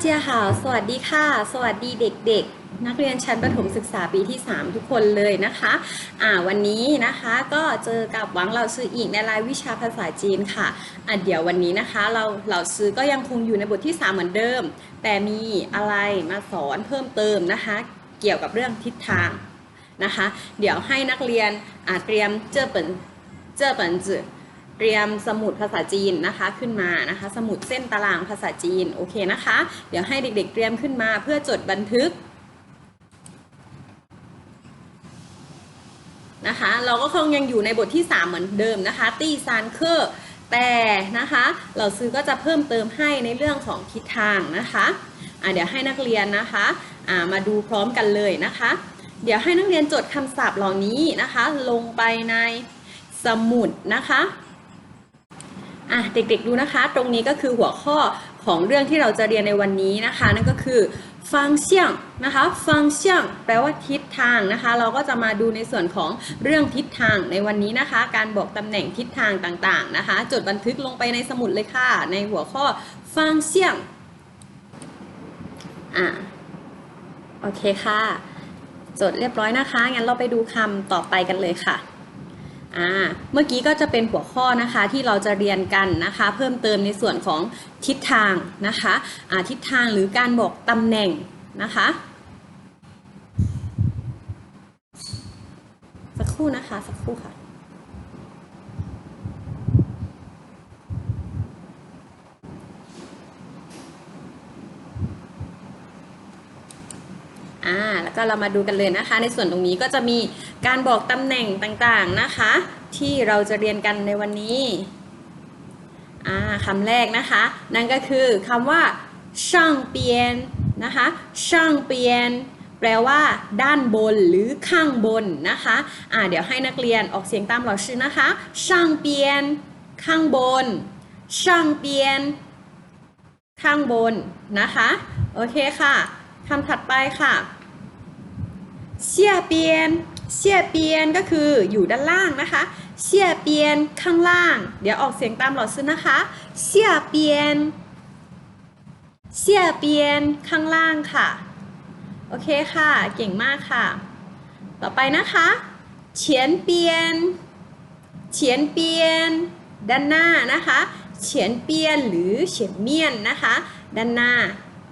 เจียหาวสวัสดีค่ะ สวัสดีเด็กๆ นักเรียนชั้นประถมศึกษาปีที่ 3 ทุกคนเลยนะคะอ่าวันนี้นะคะก็เจอกับหวังเราซื้ออีกในรายวิชาภาษาจีนค่ะอะเดี๋ยววันนี้นะคะเราเราซื้อก็ยังคงอยู่ในบทที่ 3 เหมือนเดิม แต่มีอะไรมาสอนเพิ่มเติมนะคะ เกี่ยวกับเรื่องทิศทางนะคะ เดี๋ยวให้นักเรียนอ่าเตรียมเจอเปินเจอเปินจือ เตรียมสมุดภาษาจีนนะคะขึ้นมานะคะ สมุดเส้นตารางภาษาจีนโอเคนะคะ เดี๋ยวให้เด็กๆเตรียมขึ้นมาเพื่อจดบันทึกนะคะเราก็คงยังอยู่ในบทที่ 3 เหมือนเดิมนะคะ ตีซานเคอร์แต่นะคะเราซื้อก็จะเพิ่มเติมให้ในเรื่องของทิศทางนะคะะเดี๋ยวให้นักเรียนนะคะอ่ามาดูพร้อมกันเลยนะคะ เดี๋ยวให้นักเรียนจดคำศัพท์เหล่านี้นะคะ ลงไปในสมุดนะคะ อะเด็กๆดูนะคะ ตรงนี้ก็คือหัวข้อของเรื่องที่เราจะเรียนในวันนี้นะคะ นั่นก็คือฟังเชียงนะคะฟังเชียงแปลว่าทิศทางนะคะ เราก็จะมาดูในส่วนของเรื่องทิศทางในวันนี้นะคะ การบอกตำแหน่งทิศทางต่างๆนะคะ จดบันทึกลงไปในสมุดเลยค่ะ ในหัวข้อฟังเชียงอะโอเคค่ะ จดเรียบร้อยนะคะ งั้นเราไปดูคำต่อไปกันเลยค่ะ อ่าเมื่อกี้ก็จะเป็นหัวข้อนะคะที่เราจะเรียนกันนะคะ เพิ่มเติมในส่วนของทิศทางนะคะอ่าทิศทางหรือการบอกตำแหน่งนะคะสักครู่นะคะสักครู่ค่ะ อ่าแล้วก็เรามาดูกันเลยนะคะ ในส่วนตรงนี้ก็จะมีการบอกตำแหน่งต่างๆนะคะ ที่เราจะเรียนกันในวันนี้อ่าคำแรกนะคะ นั่นก็คือคำว่าช่างเปียนนะคะช่างเปียน แปลว่า ด้านบนหรือข้างบนนะคะอ่าเดี๋ยวให้นักเรียนออกเสียงตามเราชื่อนะคะช่างเปียน ข้างบนช่างเปียน ข้างบนนะคะ โอเคค่ะคำถัดไปค่ะ เสียเปียนเสียเปียนก็คืออยู่ด้านล่างนะคะเสียเปียนข้างล่าง เดี๋ยวออกเสียงตามหลอดซื้อนะคะเสียเปียนเสียเปียนข้างล่างค่ะ โอเคค่ะ เก่งมากค่ะ ต่อไปนะคะเฉียนเปียนเฉียนเปียน ด้านหน้านะคะเฉียนเปียนหรือเฉียนเมียนนะคะ ด้านหน้า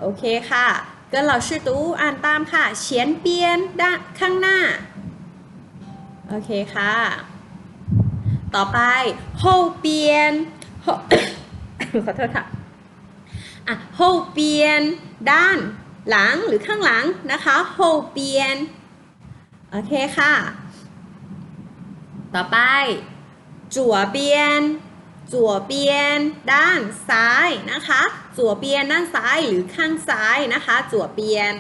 โอเคค่ะ ก็เราชื่อตู้อ่านตามค่ะเฉียนเปียนด้านข้างหน้า โอเคค่ะ ต่อไปโฮเปียนโฮขอโทษค่ะอะโฮเปียน ด้านหลังหรือข้างหลังนะคะโฮเปียน โอเคค่ะ ต่อไปจั่วเปียน จั่วเปียนด้านซ้ายนะคะจั่วเปียนด้านซ้ายหรือข้างซ้ายนะคะจั่วเปียน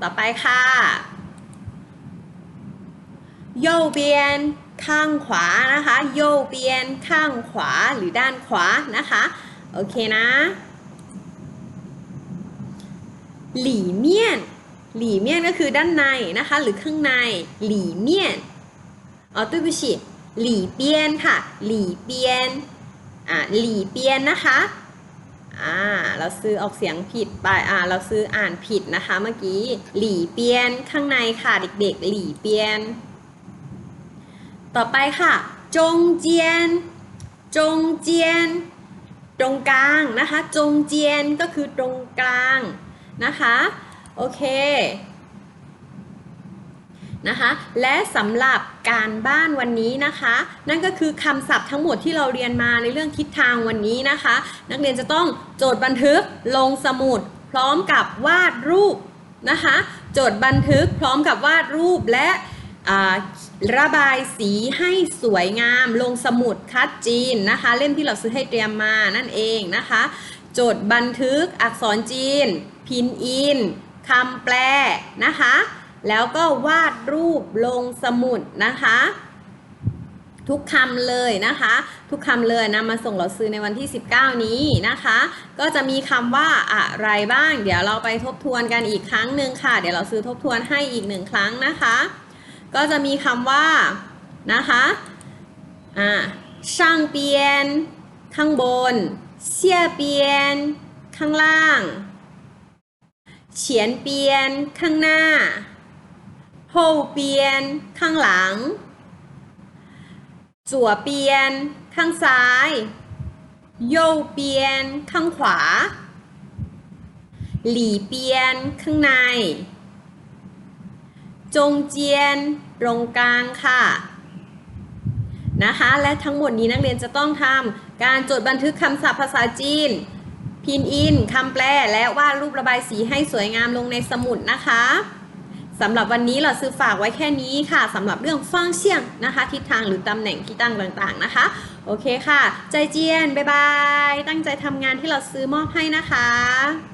ต่อไปค่ะโยเปียนข้างขวานะคะโยเปียนข้างขวาหรือด้านขวานะคะโอเคนะหลี่เมียนหลี่เมียนก็คือด้านในนะคะ หรือข้างในหลี่เมียนอ๋อตุ้ยบุชิ หลี่เปียนค่ะ หลี่เปียน อ่า หลี่เปียนนะคะ อ่า เราซื้อออกเสียงผิดไป อ่า เราซื้ออ่านผิดนะคะเมื่อกี้ หลี่เปียน ข้างในค่ะเด็กๆ หลี่เปียน ต่อไปค่ะ จงเจียน จงเจียน ตรงกลางนะคะ จงเจียนก็คือตรงกลางนะคะ โอเค นะคะ และสำหรับการบ้านวันนี้นะคะ นั่นก็คือคำศัพท์ทั้งหมดที่เราเรียนมาในเรื่องทิศทางวันนี้นะคะ นักเรียนจะต้องจดบันทึกลงสมุด พร้อมกับวาดรูปนะคะจดบันทึกพร้อมกับวาดรูปและระบายสีให้สวยงาม ลงสมุดคัดจีนนะคะ เล่มที่เราซื้อให้เตรียมมานั่นเองนะคะจดบันทึกอักษรจีน พินอินคำแปลนะคะ แล้วก็วาดรูปลงสมุดนะคะ ทุกคำเลยนะคะ ทุกคำเลยนะมาส่งเราซื้อในวันที่ 19 นี้นะคะ ก็จะมีคำว่าอะไรบ้าง เดี๋ยวเราไปทบทวนกันอีกครั้งหนึ่งค่ะ เดี๋ยวเราซื้อทบทวนให้อีกหนึ่งครั้งนะคะ ก็จะมีคำว่านะคะอ่าช่างเปียน ข้างบนเสียเปียน ข้างล่าง เฉียนเปียนข้างหน้า 后เปียนข้างหลังจั่วเปียน ข้างซ้าย右เปียน ข้างขวา หลี่เปียน ข้างใน จงเจียน ตรงกลางค่ะนะคะ และทั้งหมดนี้นักเรียนจะต้องทำการจดบันทึกคำศัพท์ภาษาจีน พินอินคำแปล และวาดรูประบายสีให้สวยงามลงในสมุดนะคะ สำหรับวันนี้เราซื้อฝากไว้แค่นี้ค่ะสำหรับเรื่องฟังเชียงนะคะ ทิศทางหรือตำแหน่งที่ตั้งต่างๆนะคะ โอเคค่ะ ใจเจียน บ๊ายบาย ตั้งใจทำงานที่เราซื้อมอบให้นะคะ